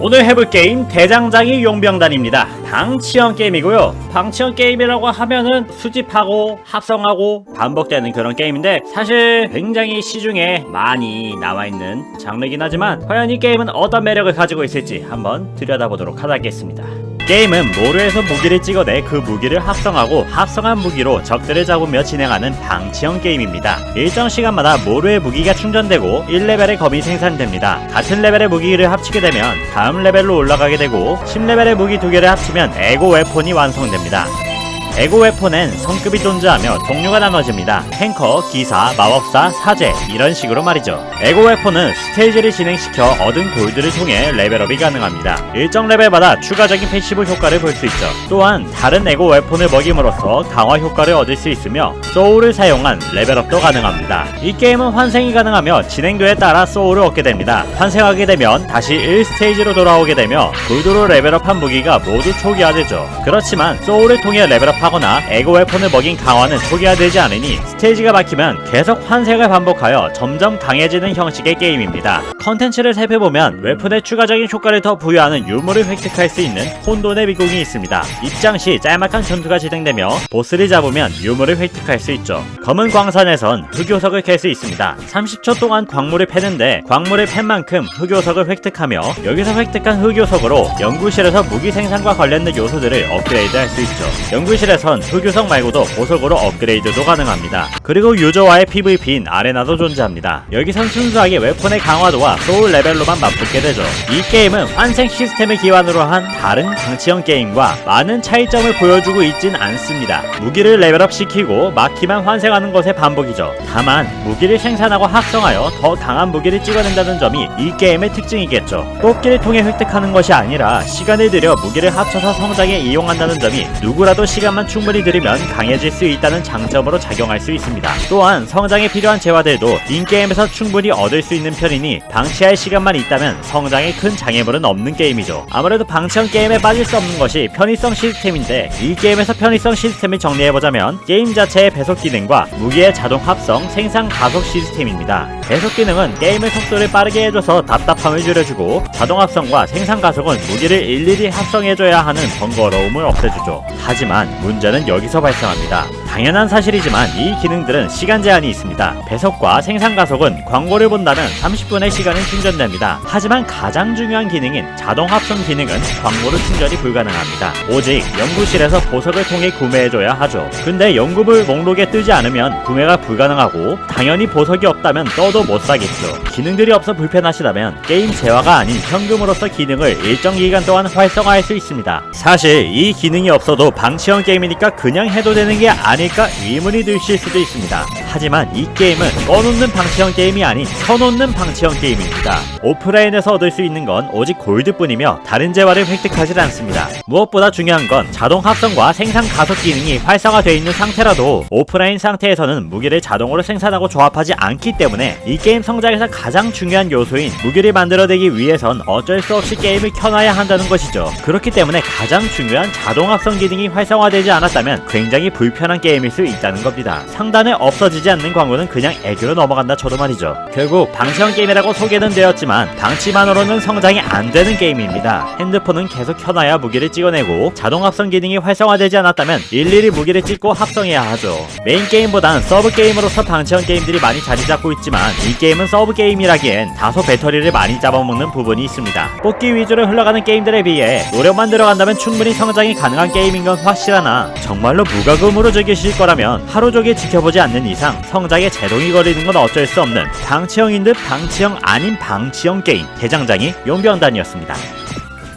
오늘 해볼 게임 대장장이 용병단입니다. 방치형 게임이고요. 방치형 게임이라고 하면은 수집하고 합성하고 반복되는 그런 게임인데 사실 굉장히 시중에 많이 나와 있는 장르긴 하지만 과연 이 게임은 어떤 매력을 가지고 있을지 한번 들여다보도록 하겠습니다. 게임은 모루에서 무기를 찍어내 그 무기를 합성하고 합성한 무기로 적들을 잡으며 진행하는 방치형 게임입니다. 일정 시간마다 모루의 무기가 충전되고 1레벨의 검이 생산됩니다. 같은 레벨의 무기를 합치게 되면 다음 레벨로 올라가게 되고 10레벨의 무기 두 개를 합치면 에고 웨폰이 완성됩니다. 에고 웨폰엔 성급이 존재하며 종류가 나눠집니다. 탱커, 기사, 마법사, 사제 이런 식으로 말이죠. 에고 웨폰은 스테이지를 진행시켜 얻은 골드를 통해 레벨업이 가능합니다. 일정 레벨마다 추가적인 패시브 효과를 볼 수 있죠. 또한 다른 에고 웨폰을 먹임으로써 강화 효과를 얻을 수 있으며 소울을 사용한 레벨업도 가능합니다. 이 게임은 환생이 가능하며 진행도에 따라 소울을 얻게 됩니다. 환생하게 되면 다시 1스테이지로 돌아오게 되며 골드로 레벨업한 무기가 모두 초기화되죠. 그렇지만 소울을 통해 레벨업 하거나 에고 웨폰을 먹인 강화는 초기화되지 않으니 스테이지가 막히면 계속 환생을 반복하여 점점 강해지는 형식의 게임입니다. 컨텐츠를 살펴보면 웨폰에 추가적인 효과를 더 부여하는 유물을 획득할 수 있는 혼돈의 미궁이 있습니다. 입장 시 짤막한 전투가 진행되며 보스를 잡으면 유물을 획득할 수 있죠. 검은 광산에선 흑요석을 캘 수 있습니다. 30초 동안 광물을 패는데 광물을 팬 만큼 흑요석을 획득하며 여기서 획득한 흑요석으로 연구실에서 무기 생산과 관련된 요소들을 업그레이드 할 수 있죠. 연구실 에선 흑요석 말고도 보석으로 업그레이드도 가능합니다. 그리고 유저와의 PVP인 아레나도 존재합니다. 여기선 순수하게 웨폰의 강화도와 소울 레벨로만 맞붙게 되죠. 이 게임은 환생 시스템을 기반으로 한 다른 방치형 게임과 많은 차이점을 보여주고 있진 않습니다. 무기를 레벨업 시키고 막히만 환생하는 것의 반복이죠. 다만 무기를 생산하고 합성하여 더 강한 무기를 찍어낸다는 점이 이 게임의 특징이겠죠. 뽑기를 통해 획득하는 것이 아니라 시간을 들여 무기를 합쳐서 성장에 이용한다는 점이 누구라도 시간 만 충분히 들이면 강해질 수 있다는 장점으로 작용할 수 있습니다. 또한 성장에 필요한 재화들도 인게임에서 충분히 얻을 수 있는 편이니 방치할 시간만 있다면 성장에 큰 장애물은 없는 게임이죠. 아무래도 방치형 게임에 빠질 수 없는 것이 편의성 시스템인데 이 게임에서 편의성 시스템을 정리해보자면 게임 자체의 배속 기능과 무기의 자동 합성, 생산 가속 시스템입니다. 배속 기능은 게임의 속도를 빠르게 해줘서 답답함을 줄여주고 자동 합성과 생산 가속은 무기를 일일이 합성해줘야 하는 번거로움을 없애주죠. 하지만 문제는 여기서 발생합니다. 당연한 사실이지만 이 기능들은 시간 제한이 있습니다. 배속과 생산 가속은 광고를 본다면 30분의 시간이 충전됩니다. 하지만 가장 중요한 기능인 자동 합성 기능은 광고로 충전이 불가능합니다. 오직 연구실에서 보석을 통해 구매해줘야 하죠. 근데 연구물 목록에 뜨지 않으면 구매가 불가능하고 당연히 보석이 없다면 떠도 못 사겠죠. 기능들이 없어 불편하시다면 게임 재화가 아닌 현금으로서 기능을 일정 기간 동안 활성화할 수 있습니다. 사실 이 기능이 없어도 방치형 게임이니까 그냥 해도 되는 게 아 닐까 의문이 드실 수도 있습니다. 하지만 이 게임은 꺼놓는 방치형 게임이 아닌 켜놓는 방치형 게임입니다. 오프라인에서 얻을 수 있는 건 오직 골드뿐이며 다른 재화를 획득하지 않습니다. 무엇보다 중요한 건 자동 합성과 생산 가속 기능이 활성화되어 있는 상태라도 오프라인 상태에서는 무기를 자동으로 생산하고 조합하지 않기 때문에 이 게임 성장에서 가장 중요한 요소인 무기를 만들어내기 위해선 어쩔 수 없이 게임을 켜놔야 한다는 것이죠. 그렇기 때문에 가장 중요한 자동 합성 기능이 활성화되지 않았다면 굉장히 불편한 게임 일 수 있다는 겁니다. 상단에 없어지지 않는 광고는 그냥 애교로 넘어간다 쳐도 말이죠. 결국 방치형 게임이라고 소개는 되었지만 방치만으로는 성장이 안 되는 게임입니다. 핸드폰은 계속 켜놔야 무기를 찍어내고 자동 합성 기능이 활성화되지 않았다면 일일이 무기를 찍고 합성해야 하죠. 메인 게임보단 서브 게임으로서 방치형 게임들이 많이 자리 잡고 있지만 이 게임은 서브 게임이라기엔 다소 배터리를 많이 잡아먹는 부분이 있습니다. 뽑기 위주로 흘러가는 게임들에 비해 노력만 들어간다면 충분히 성장이 가능한 게임인 건 확실하나 정말로 무과금으로 즐 기실 거라면 하루 종일 지켜보지 않는 이상 성장에 제동이 걸리는 건 어쩔 수 없는 방치형인 듯 방치형 아닌 방치형 게임 대장장이 용병단이었습니다.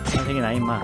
선생님 나 임마